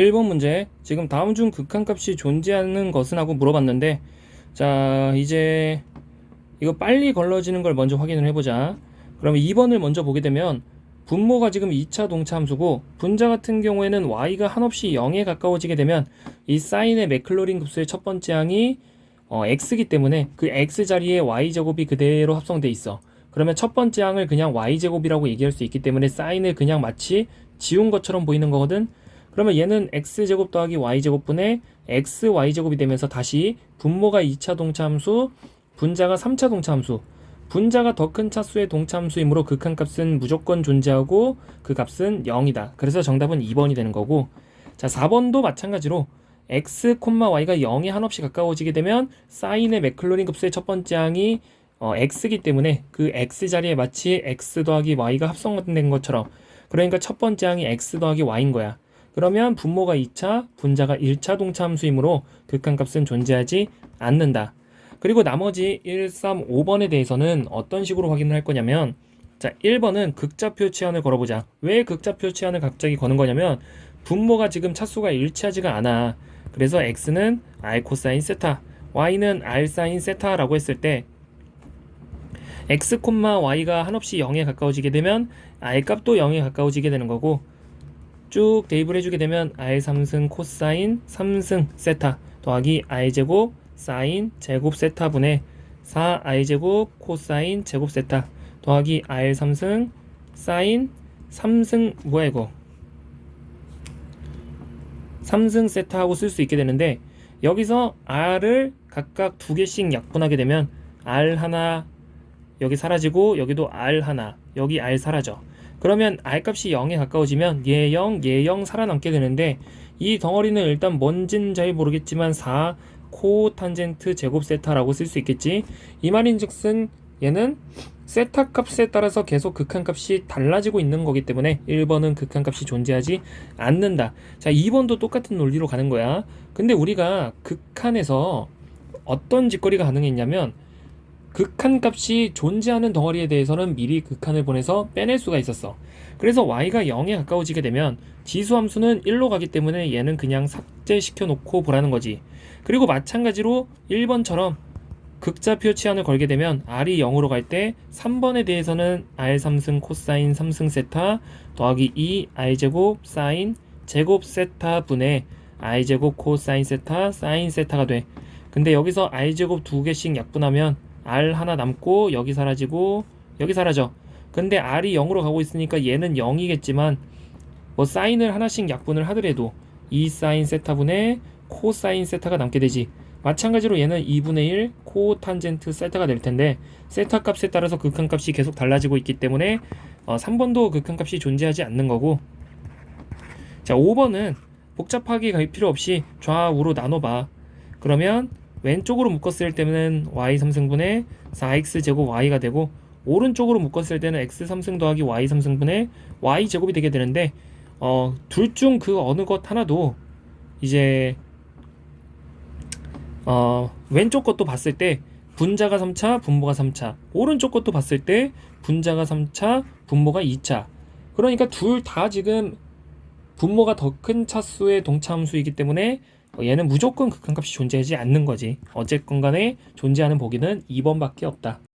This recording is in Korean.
1번 문제. 지금 다음 중 극한값이 존재하는 것은 하고 물어봤는데, 자, 이제 이거 빨리 걸러지는 걸 먼저 확인을 해보자. 그러면 2번을 먼저 보게 되면, 분모가 지금 2차 동차 함수고, 분자 같은 경우에는 y가 한없이 0에 가까워지게 되면, 이 사인의 맥클로린 급수의 첫 번째 항이 어, x기 때문에 그 x 자리에 y제곱이 그대로 합성돼 있어. 그러면 첫 번째 항을 그냥 y제곱이라고 얘기할 수 있기 때문에 사인을 그냥 마치 지운 것처럼 보이는 거거든. 그러면 얘는 x제곱 더하기 y제곱분의 xy제곱이 되면서 다시 분모가 2차 동차함수, 분자가 3차 동차함수, 분자가 더 큰 차수의 동차함수이므로 극한값은 무조건 존재하고 그 값은 0이다. 그래서 정답은 2번이 되는 거고 자 4번도 마찬가지로 x, y가 0에 한없이 가까워지게 되면 사인의 맥클로린 급수의 첫 번째 항이 어, x기 때문에 그 x 자리에 마치 x 더하기 y가 합성된 것처럼 그러니까 첫 번째 항이 x 더하기 y인 거야. 그러면 분모가 2차, 분자가 1차 동차 함수이므로 극한값은 존재하지 않는다. 그리고 나머지 1, 3, 5번에 대해서는 어떤 식으로 확인을 할 거냐면 자, 1번은 극좌표 치환을 걸어보자. 왜 극좌표 치환을 갑자기 거는 거냐면 분모가 지금 차수가 일치하지가 않아. 그래서 x는 r 코사인 세타, y는 r 사인 세타라고 했을 때 x, y가 한없이 0에 가까워지게 되면 r 값도 0에 가까워지게 되는 거고 쭉 대입을 해주게 되면 r 3승 코사인 3승 세타 더하기 r 제곱 사인 제곱 세타 분의 4r 제곱 코사인 제곱 세타 더하기 r 3승 사인 3승 뭐야 이거 3승 세타하고 쓸 수 있게 되는데 여기서 r을 각각 두 개씩 약분하게 되면 r 하나 여기 사라지고 여기도 r 하나 여기 r 사라져 그러면 r 값이 0에 가까워지면 얘 0, 얘 0 살아남게 되는데 이 덩어리는 일단 뭔진 잘 모르겠지만 4 코탄젠트 제곱 세타라고 쓸 수 있겠지 이 말인즉슨 얘는 세타 값에 따라서 계속 극한 값이 달라지고 있는 거기 때문에 1번은 극한 값이 존재하지 않는다. 자, 2번도 똑같은 논리로 가는 거야. 근데 우리가 극한에서 어떤 짓거리가 가능했냐면 극한 값이 존재하는 덩어리에 대해서는 미리 극한을 보내서 빼낼 수가 있었어. 그래서 y가 0에 가까워지게 되면 지수 함수는 1로 가기 때문에 얘는 그냥 삭제시켜 놓고 보라는 거지. 그리고 마찬가지로 1번처럼 극좌표 치환을 걸게 되면 r이 0으로 갈 때 3번에 대해서는 r 3승 코사인 3승 세타 더하기 2 r 제곱 사인 제곱 세타 분의 r 제곱 코사인 세타 사인 세타가 돼. 근데 여기서 r 제곱 두 개씩 약분하면 r 하나 남고 여기 사라지고 여기 사라져. 근데 r이 0으로 가고 있으니까 얘는 0이겠지만 뭐 사인을 하나씩 약분을 하더라도 2 사인 세타분의 코사인 세타가 남게 되지. 마찬가지로 얘는 2분의 1 코탄젠트 세타가 될 텐데 세타 값에 따라서 극한값이 계속 달라지고 있기 때문에 어, 3번도 극한값이 존재하지 않는 거고 자 5번은 복잡하게 갈 필요 없이 좌우로 나눠봐 그러면 왼쪽으로 묶었을 때는 y 3승분의 4x 제곱 y가 되고 오른쪽으로 묶었을 때는 x 3승 더하기 y 3승분의 y 제곱이 되게 되는데 어, 둘 중 그 어느 것 하나도 이제 어, 왼쪽 것도 봤을 때 분자가 3차, 분모가 3차. 오른쪽 것도 봤을 때 분자가 3차, 분모가 2차. 그러니까 둘 다 지금 분모가 더 큰 차수의 동차함수이기 때문에 얘는 무조건 극한값이 존재하지 않는 거지. 어쨌건 간에 존재하는 보기는 2번밖에 없다.